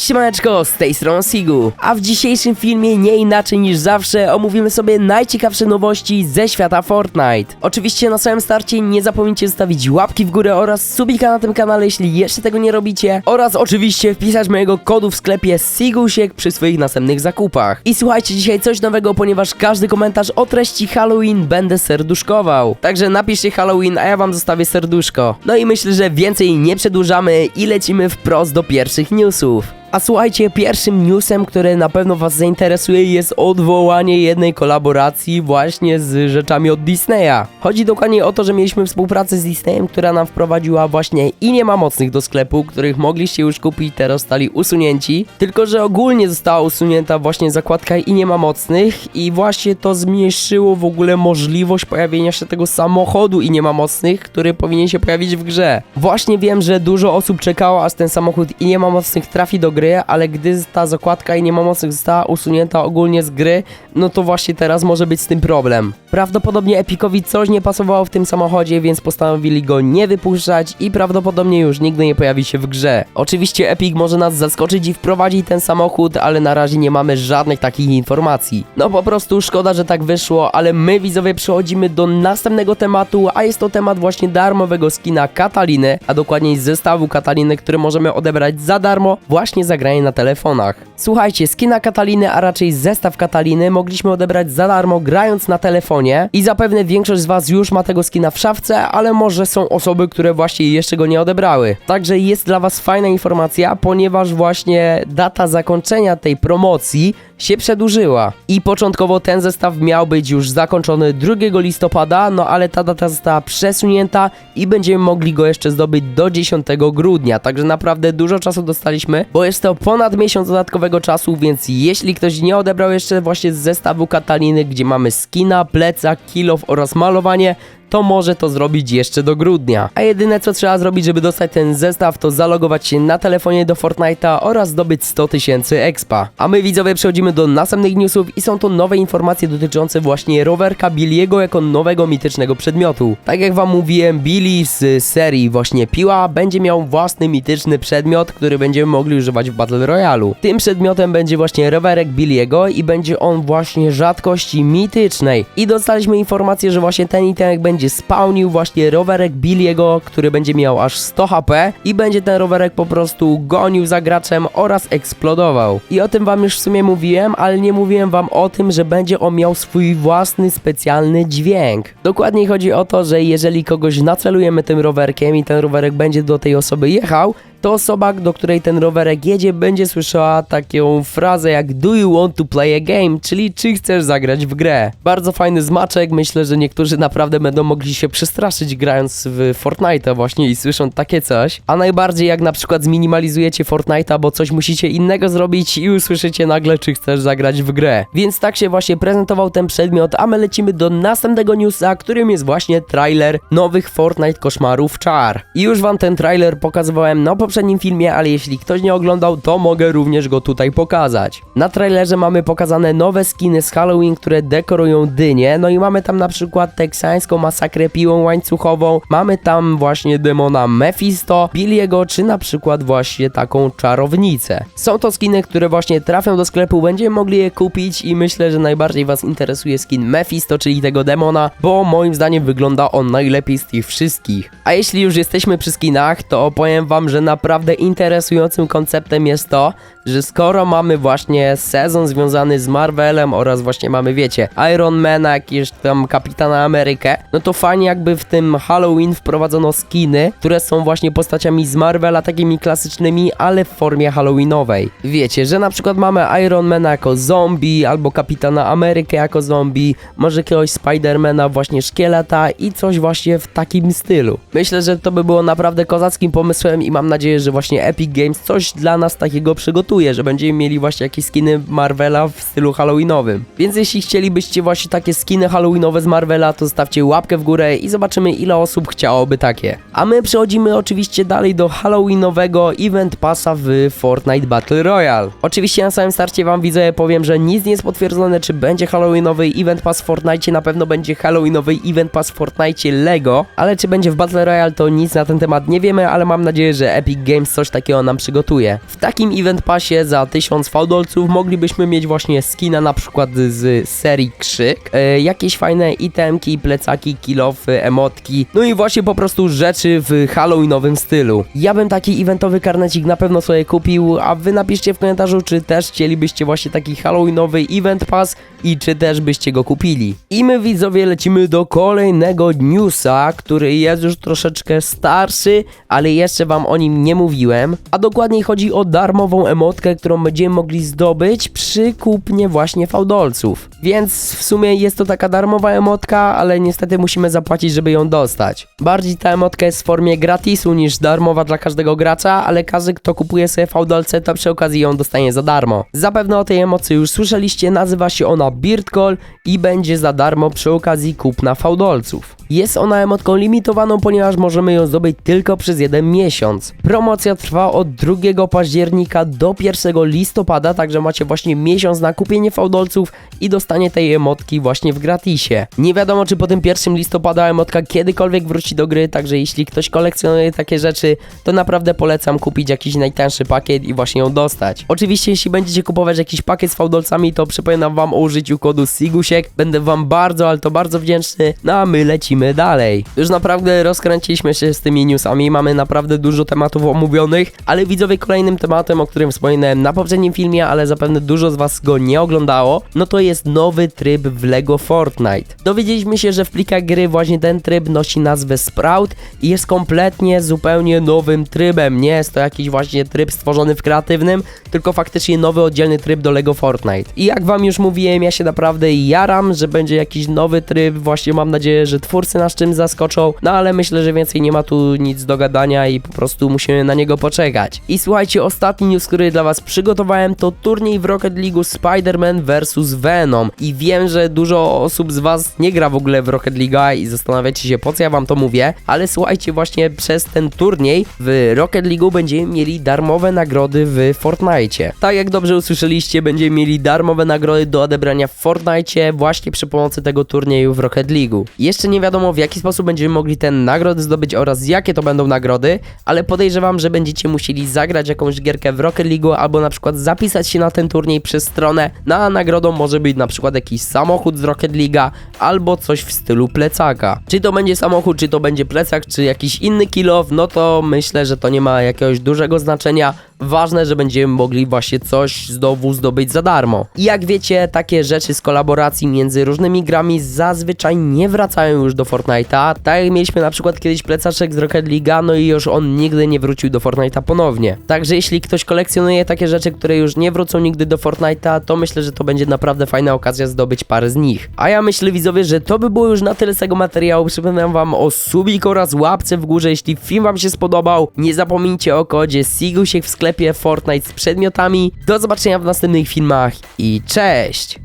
Siemaneczko, z tej strony Sigu, a w dzisiejszym filmie nie inaczej niż zawsze omówimy sobie najciekawsze nowości ze świata Fortnite. Oczywiście na samym starcie nie zapomnijcie zostawić łapki w górę oraz subika na tym kanale, jeśli jeszcze tego nie robicie oraz oczywiście wpisać mojego kodu w sklepie Sigusiek przy swoich następnych zakupach. I słuchajcie, dzisiaj coś nowego, ponieważ każdy komentarz o treści Halloween będę serduszkował. Także napiszcie Halloween, a ja wam zostawię serduszko. No i myślę, że więcej nie przedłużamy i lecimy wprost do pierwszych newsów. A słuchajcie, pierwszym newsem, który na pewno was zainteresuje jest odwołanie jednej kolaboracji właśnie z rzeczami od Disneya. Chodzi dokładnie o to, że mieliśmy współpracę z Disneyem, która nam wprowadziła właśnie i nie ma mocnych do sklepu, których mogliście już kupić, teraz zostali usunięci. Tylko, że ogólnie została usunięta właśnie zakładka i nie ma mocnych i właśnie to zmniejszyło w ogóle możliwość pojawienia się tego samochodu i nie ma mocnych, który powinien się pojawić w grze. Właśnie wiem, że dużo osób czekało, aż ten samochód i nie ma mocnych trafi do gry, ale gdy ta zakładka i nie ma mocnych została usunięta ogólnie z gry, no to właśnie teraz może być z tym problem. Prawdopodobnie Epicowi coś nie pasowało w tym samochodzie, więc postanowili go nie wypuszczać i prawdopodobnie już nigdy nie pojawi się w grze. Oczywiście Epic może nas zaskoczyć i wprowadzić ten samochód, ale na razie nie mamy żadnych takich informacji. No po prostu szkoda, że tak wyszło, ale my widzowie przechodzimy do następnego tematu, a jest to temat właśnie darmowego skina Kataliny, a dokładniej zestawu Kataliny, który możemy odebrać za darmo właśnie za granie na telefonach. Słuchajcie, skina Kataliny, a raczej zestaw Kataliny mogliśmy odebrać za darmo grając na telefonie i zapewne większość z was już ma tego skina w szafce, ale może są osoby, które właśnie jeszcze go nie odebrały. Także jest dla was fajna informacja, ponieważ właśnie data zakończenia tej promocji się przedłużyła. I początkowo ten zestaw miał być już zakończony 2 listopada, no ale ta data została przesunięta i będziemy mogli go jeszcze zdobyć do 10 grudnia. Także naprawdę dużo czasu dostaliśmy, bo jest to ponad miesiąc dodatkowego czasu, więc jeśli ktoś nie odebrał jeszcze właśnie z zestawu Kataliny, gdzie mamy skina, plecak, kilof oraz malowanie, to może to zrobić jeszcze do grudnia. A jedyne co trzeba zrobić, żeby dostać ten zestaw, to zalogować się na telefonie do Fortnite'a oraz zdobyć 100 tysięcy expa. A my widzowie przechodzimy do następnych newsów i są to nowe informacje dotyczące właśnie rowerka Billiego jako nowego mitycznego przedmiotu. Tak jak wam mówiłem, Billy z serii właśnie Piła będzie miał własny mityczny przedmiot, który będziemy mogli używać w Battle Royale. Tym przedmiotem będzie właśnie rowerek Billiego i będzie on właśnie rzadkości mitycznej. I dostaliśmy informację, że właśnie ten itemek będzie będzie spawnił właśnie rowerek Billiego, który będzie miał aż 100 HP i będzie ten rowerek po prostu gonił za graczem oraz eksplodował. I o tym wam już w sumie mówiłem, ale nie mówiłem wam o tym, że będzie on miał swój własny specjalny dźwięk. Dokładniej chodzi o to, że jeżeli kogoś nacelujemy tym rowerkiem i ten rowerek będzie do tej osoby jechał, to osoba, do której ten rowerek jedzie, będzie słyszała taką frazę jak Do you want to play a game? Czyli czy chcesz zagrać w grę? Bardzo fajny zmaczek, myślę, że niektórzy naprawdę będą mogli się przestraszyć grając w Fortnite'a właśnie i słysząc takie coś. A najbardziej jak na przykład zminimalizujecie Fortnite'a, bo coś musicie innego zrobić i usłyszycie nagle, czy chcesz zagrać w grę. Więc tak się właśnie prezentował ten przedmiot, a my lecimy do następnego newsa, którym jest właśnie trailer nowych Fortnite koszmarów czar. I już wam ten trailer pokazywałem na poprzednim filmie, ale jeśli ktoś nie oglądał, to mogę również go tutaj pokazać. Na trailerze mamy pokazane nowe skiny z Halloween, które dekorują dynie, no i mamy tam na przykład teksańską masakrę piłą łańcuchową, mamy tam właśnie demona Mephisto, Billiego, czy na przykład właśnie taką czarownicę. Są to skiny, które właśnie trafią do sklepu, będziemy mogli je kupić i myślę, że najbardziej was interesuje skin Mephisto, czyli tego demona, bo moim zdaniem wygląda on najlepiej z tych wszystkich. A jeśli już jesteśmy przy skinach, to opowiem wam, że naprawdę interesującym konceptem jest to, że skoro mamy właśnie sezon związany z Marvelem oraz właśnie mamy, wiecie, Iron Mana, jakieś tam Kapitana Amerykę, no to fajnie jakby w tym Halloween wprowadzono skiny, które są właśnie postaciami z Marvela, takimi klasycznymi, ale w formie halloweenowej. Wiecie, że na przykład mamy Iron Mana jako zombie, albo Kapitana Amerykę jako zombie, może jakiegoś Spidermana właśnie szkieleta i coś właśnie w takim stylu. Myślę, że to by było naprawdę kozackim pomysłem i mam nadzieję, że właśnie Epic Games coś dla nas takiego przygotuje, że będziemy mieli właśnie jakieś skiny Marvela w stylu halloweenowym. Więc jeśli chcielibyście właśnie takie skiny halloweenowe z Marvela, to zostawcie łapkę w górę i zobaczymy ile osób chciałoby takie. A my przechodzimy oczywiście dalej do halloweenowego event passa w Fortnite Battle Royale. Oczywiście na samym starcie wam widzę powiem, że nic nie jest potwierdzone, czy będzie halloweenowy event pass w Fortnite, na pewno będzie halloweenowy event pass w Fortnite Lego, ale czy będzie w Battle Royale to nic na ten temat nie wiemy, ale mam nadzieję, że Epic Games coś takiego nam przygotuje. W takim event passie za 1000 fałdolców moglibyśmy mieć właśnie skina na przykład z serii Krzyk, e, jakieś fajne itemki, plecaki, kilofy, emotki, no i właśnie po prostu rzeczy w halloweenowym stylu. Ja bym taki eventowy karnecik na pewno sobie kupił, a wy napiszcie w komentarzu, czy też chcielibyście właśnie taki halloweenowy event pass i czy też byście go kupili. I my widzowie lecimy do kolejnego newsa, który jest już troszeczkę starszy, ale jeszcze wam o nim nie mówiłem. A dokładniej chodzi o darmową emotkę, którą będziemy mogli zdobyć przy kupnie właśnie fałdolców. Więc w sumie jest to taka darmowa emotka, ale niestety musimy zapłacić, żeby ją dostać. Bardziej ta emotka jest w formie gratisu niż darmowa dla każdego gracza, ale każdy kto kupuje sobie fałdolce to przy okazji ją dostanie za darmo. Zapewne o tej emocji już słyszeliście, nazywa się ona Beard Call i będzie za darmo przy okazji kupna fałdolców. Jest ona emotką limitowaną, ponieważ możemy ją zdobyć tylko przez jeden miesiąc. Promocja trwa od 2 października do 1 listopada, także macie właśnie miesiąc na kupienie fałdolców i dostanie tej emotki właśnie w gratisie. Nie wiadomo, czy po tym 1 listopada emotka kiedykolwiek wróci do gry, także jeśli ktoś kolekcjonuje takie rzeczy, to naprawdę polecam kupić jakiś najtańszy pakiet i właśnie ją dostać. Oczywiście, jeśli będziecie kupować jakiś pakiet z fałdolcami, to przypominam wam o użyciu kodu SIGUSIEK. Będę wam bardzo, ale to bardzo wdzięczny. No a my lecimy dalej. Już naprawdę rozkręciliśmy się z tymi newsami, mamy naprawdę dużo tematów omówionych, ale widzowie kolejnym tematem, o którym wspominałem na poprzednim filmie, ale zapewne dużo z was go nie oglądało, no to jest nowy tryb w LEGO Fortnite. Dowiedzieliśmy się, że w plikach gry właśnie ten tryb nosi nazwę Sprout i jest kompletnie zupełnie nowym trybem. Nie jest to jakiś właśnie tryb stworzony w kreatywnym, tylko faktycznie nowy oddzielny tryb do LEGO Fortnite. I jak wam już mówiłem, ja się naprawdę jaram, że będzie jakiś nowy tryb, właśnie mam nadzieję, że twórcy nas czym zaskoczą, no ale myślę, że więcej nie ma tu nic do gadania i po prostu musimy na niego poczekać. I słuchajcie, ostatni news, który dla was przygotowałem to turniej w Rocket League Spider-Man vs Venom i wiem, że dużo osób z was nie gra w ogóle w Rocket League i zastanawiacie się po co ja wam to mówię, ale słuchajcie, właśnie przez ten turniej w Rocket League będziemy mieli darmowe nagrody w Fortnite. Tak jak dobrze usłyszeliście, będziemy mieli darmowe nagrody do odebrania w Fortnite właśnie przy pomocy tego turnieju w Rocket League. Jeszcze nie wiadomo w jaki sposób będziemy mogli te nagrody zdobyć oraz jakie to będą nagrody, ale podejrzewam, że będziecie musieli zagrać jakąś gierkę w Rocket League albo na przykład zapisać się na ten turniej przez stronę, no nagrodą może być na przykład jakiś samochód z Rocket League albo coś w stylu plecaka. Czy to będzie samochód, czy to będzie plecak, czy jakiś inny kill-off, no to myślę, że to nie ma jakiegoś dużego znaczenia. Ważne, że będziemy mogli właśnie coś znowu zdobyć za darmo. I jak wiecie, takie rzeczy z kolaboracji między różnymi grami zazwyczaj nie wracają już do Fortnite'a. Tak jak mieliśmy na przykład kiedyś plecaczek z Rocket League, no i już on nigdy nie wrócił do Fortnite'a ponownie. Także jeśli ktoś kolekcjonuje takie rzeczy, które już nie wrócą nigdy do Fortnite'a, to myślę, że to będzie naprawdę fajna okazja zdobyć parę z nich. A ja myślę widzowie, że to by było już na tyle z tego materiału. Przypominam wam o subik oraz łapce w górze, jeśli film wam się spodobał. Nie zapomnijcie o kodzie SIGUSIEK w sklepie Fortnite z przedmiotami. Do zobaczenia w następnych filmach i cześć!